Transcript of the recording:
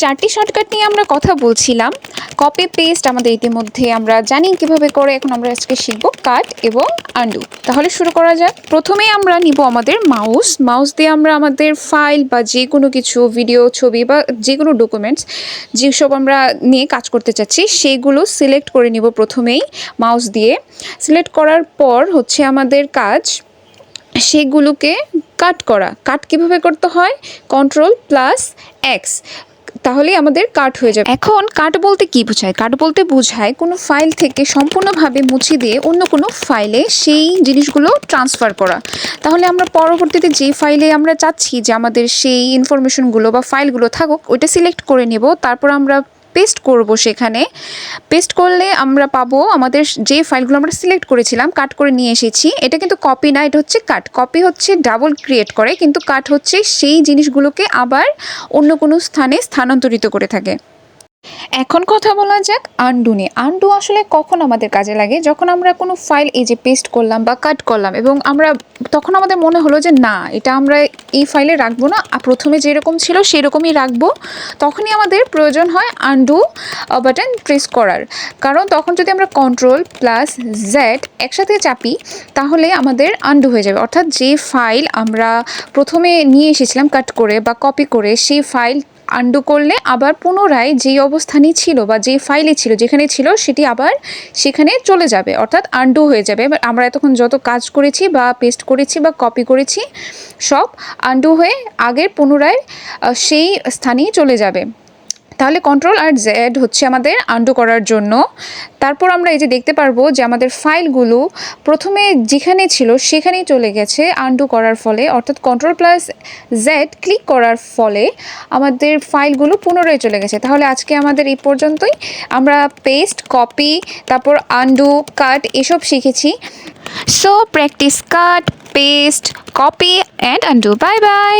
চারটি শর্টকাট নিয়ে আমরা কথা বলছিলাম। কপি পেস্ট আমাদের ইতিমধ্যে আমরা জানি কীভাবে করে এখন আমরা আজকে শিখব কাট এবং আন্ডু তাহলে শুরু করা যাক। প্রথমেই আমরা নিব আমাদের মাউস মাউস দিয়ে আমরা আমাদের ফাইল বা যে কোনো কিছু ভিডিও ছবি বা যে কোনো ডকুমেন্টস যেসব আমরা নিয়ে কাজ করতে চাচ্ছি, সেগুলো সিলেক্ট করে নিব প্রথমেই মাউস দিয়ে। সিলেক্ট করার পর হচ্ছে আমাদের কাজ সেগুলোকে কাট করা। কাট কীভাবে করতে হয়? কন্ট্রোল প্লাস এক্স তাহলেই আমাদের কাট হয়ে যাবে। এখন কাট বলতে কি বোঝায়? কাট বলতে বোঝায় কোনো ফাইল থেকে সম্পূর্ণভাবে মুছে দিয়ে অন্য কোনো ফাইলে সেই জিনিসগুলো ট্রান্সফার করা। তাহলে আমরা পরবর্তীতে যে ফাইলে আমরা চাচ্ছি যে আমাদের সেই ইনফরমেশনগুলো বা ফাইলগুলো থাকুক, ওইটা সিলেক্ট করে নেব। তারপর আমরা পেস্ট করব সেখানে। পেস্ট করলে আমরা পাবো আমাদের যে ফাইলগুলো আমরা সিলেক্ট করেছিলাম কাট করে নিয়ে এসেছি। এটা কিন্তু কপি না, এটা হচ্ছে কাট কপি হচ্ছে ডাবল ক্রিয়েট করে, কিন্তু কাট হচ্ছে সেই জিনিসগুলোকে আবার অন্য কোনো স্থানে স্থানান্তরিত করে থাকে। এখন কথা বলা যাক আন্ডু নিয়ে। আন্ডু আসলে কখন আমাদের কাজে লাগে? যখন আমরা কোনো ফাইল এই যে পেস্ট করলাম বা কাট করলাম এবং আমরা, তখন আমাদের মনে হলো যে না, এটা আমরা এই ফাইলে রাখব না। প্রথমে যেরকম ছিল সেরকমই রাখব। তখনই আমাদের প্রয়োজন হয় আন্ডু বাটন প্রেস করার। কারণ তখন যদি আমরা কন্ট্রোল প্লাস জেড একসাথে চাপি, তাহলে আমাদের আন্ডু হয়ে যাবে। অর্থাৎ যে ফাইল আমরা প্রথমে নিয়ে এসেছিলাম কাট করে বা কপি করে, সেই ফাইল আন্ডু করলে আবার পুনরায় যেই অবস্থানে ছিল বা যে ফাইলে ছিল যেখানে ছিল, সেটি আবার সেখানে চলে যাবে। অর্থাৎ আন্ডু হয়ে যাবে। আমরা এতক্ষণ যত কাজ করেছি বা পেস্ট করেছি বা কপি করেছি, সব আন্ডু হয়ে আগের পুনরায় সেই স্থানেই চলে যাবে। তাহলে কন্ট্রোল আর জেড হচ্ছে আমাদের আন্ডু করার জন্য। তারপর আমরা এই যে দেখতে পারব যে আমাদের ফাইলগুলো প্রথমে যেখানে ছিল সেখানেই চলে গেছে আন্ডু করার ফলে। অর্থাৎ কন্ট্রোল প্লাস জেড ক্লিক করার ফলে আমাদের ফাইলগুলো পুনরায় চলে গেছে। তাহলে আজকে আমাদের এই পর্যন্তই। আমরা পেস্ট কপি তারপর আন্ডু কাট এসব শিখেছি। So practice cut paste copy and undo bye bye